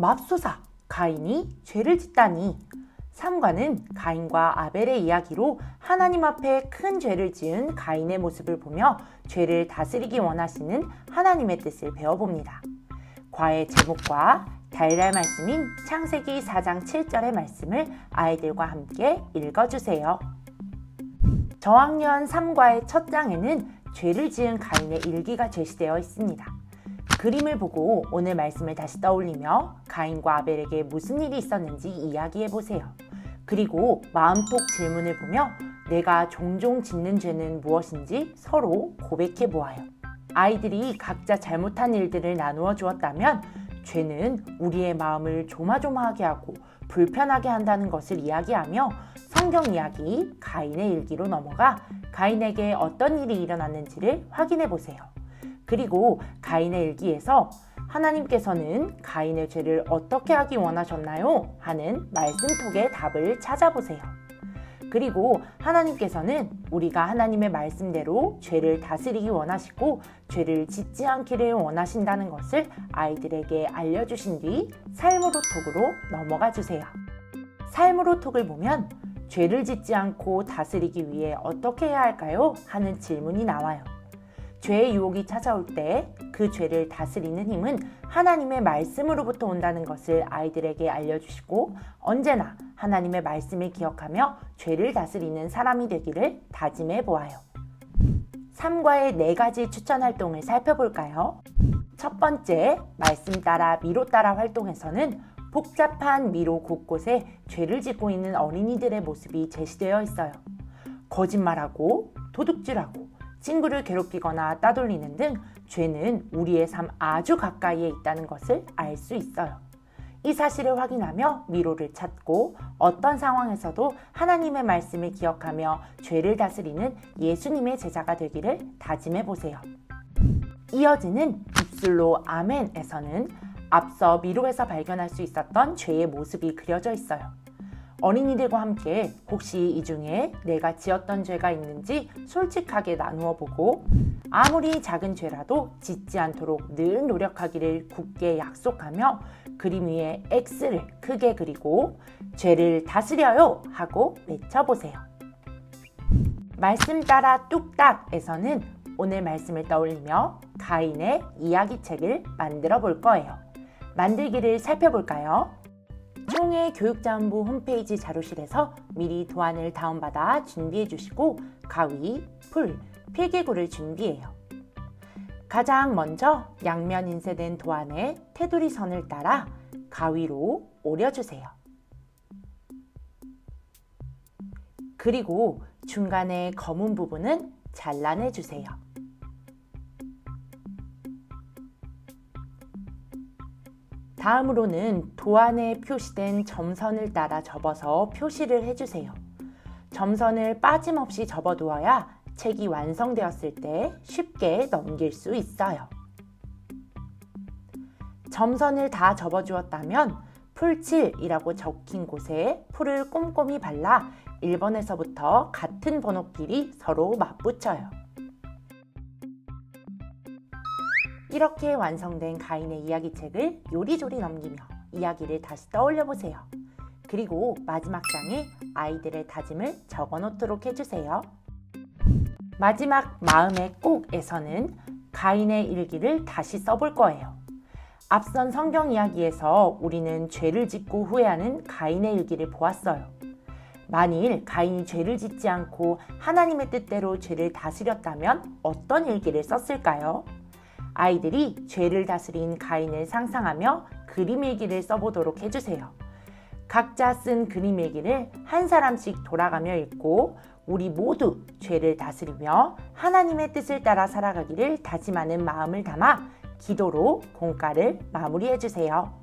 맙소사 가인이 죄를 짓다니 3과는 가인과 아벨의 이야기로 하나님 앞에 큰 죄를 지은 가인의 모습을 보며 죄를 다스리기 원하시는 하나님의 뜻을 배워봅니다. 과의 제목과 달달 말씀인 창세기 4장 7절의 말씀을 아이들과 함께 읽어주세요. 저학년 3과의 첫 장에는 죄를 지은 가인의 일기가 제시되어 있습니다. 그림을 보고 오늘 말씀을 다시 떠올리며 가인과 아벨에게 무슨 일이 있었는지 이야기해 보세요. 그리고 마음속 질문을 보며 내가 종종 짓는 죄는 무엇인지 서로 고백해 보아요. 아이들이 각자 잘못한 일들을 나누어 주었다면 죄는 우리의 마음을 조마조마하게 하고 불편하게 한다는 것을 이야기하며 성경 이야기 가인의 일기로 넘어가 가인에게 어떤 일이 일어났는지를 확인해 보세요. 그리고 가인의 일기에서 하나님께서는 가인의 죄를 어떻게 하기 원하셨나요? 하는 말씀톡의 답을 찾아보세요. 그리고 하나님께서는 우리가 하나님의 말씀대로 죄를 다스리기 원하시고 죄를 짓지 않기를 원하신다는 것을 아이들에게 알려주신 뒤 삶으로 톡으로 넘어가 주세요. 삶으로 톡을 보면 죄를 짓지 않고 다스리기 위해 어떻게 해야 할까요? 하는 질문이 나와요. 죄의 유혹이 찾아올 때 그 죄를 다스리는 힘은 하나님의 말씀으로부터 온다는 것을 아이들에게 알려주시고 언제나 하나님의 말씀을 기억하며 죄를 다스리는 사람이 되기를 다짐해 보아요. 3과의 네 가지 추천 활동을 살펴볼까요? 첫 번째, 말씀 따라 미로 따라 활동에서는 복잡한 미로 곳곳에 죄를 짓고 있는 어린이들의 모습이 제시되어 있어요. 거짓말하고 도둑질하고 친구를 괴롭히거나 따돌리는 등 죄는 우리의 삶 아주 가까이에 있다는 것을 알 수 있어요. 이 사실을 확인하며 미로를 찾고 어떤 상황에서도 하나님의 말씀을 기억하며 죄를 다스리는 예수님의 제자가 되기를 다짐해 보세요. 이어지는 입술로 아멘에서는 앞서 미로에서 발견할 수 있었던 죄의 모습이 그려져 있어요. 어린이들과 함께 혹시 이 중에 내가 지었던 죄가 있는지 솔직하게 나누어 보고 아무리 작은 죄라도 짓지 않도록 늘 노력하기를 굳게 약속하며 그림 위에 X를 크게 그리고 죄를 다스려요 하고 외쳐보세요. 말씀 따라 뚝딱에서는 오늘 말씀을 떠올리며 가인의 이야기책을 만들어 볼 거예요. 만들기를 살펴볼까요? 총회 교육자원부 홈페이지 자료실에서 미리 도안을 다운받아 준비해 주시고 가위, 풀, 필기구를 준비해요. 가장 먼저 양면 인쇄된 도안에 테두리 선을 따라 가위로 오려주세요. 그리고 중간에 검은 부분은 잘라내 주세요. 다음으로는 도안에 표시된 점선을 따라 접어서 표시를 해주세요. 점선을 빠짐없이 접어두어야 책이 완성되었을 때 쉽게 넘길 수 있어요. 점선을 다 접어주었다면 풀칠이라고 적힌 곳에 풀을 꼼꼼히 발라 1번에서부터 같은 번호끼리 서로 맞붙여요. 이렇게 완성된 가인의 이야기책을 요리조리 넘기며 이야기를 다시 떠올려 보세요. 그리고 마지막 장에 아이들의 다짐을 적어 놓도록 해주세요. 마지막 마음의 꼭에서는 가인의 일기를 다시 써볼 거예요. 앞선 성경 이야기에서 우리는 죄를 짓고 후회하는 가인의 일기를 보았어요. 만일 가인이 죄를 짓지 않고 하나님의 뜻대로 죄를 다스렸다면 어떤 일기를 썼을까요? 아이들이 죄를 다스린 가인을 상상하며 그림 일기를 써보도록 해주세요. 각자 쓴 그림 일기를 한 사람씩 돌아가며 읽고 우리 모두 죄를 다스리며 하나님의 뜻을 따라 살아가기를 다짐하는 마음을 담아 기도로 공과를 마무리해 주세요.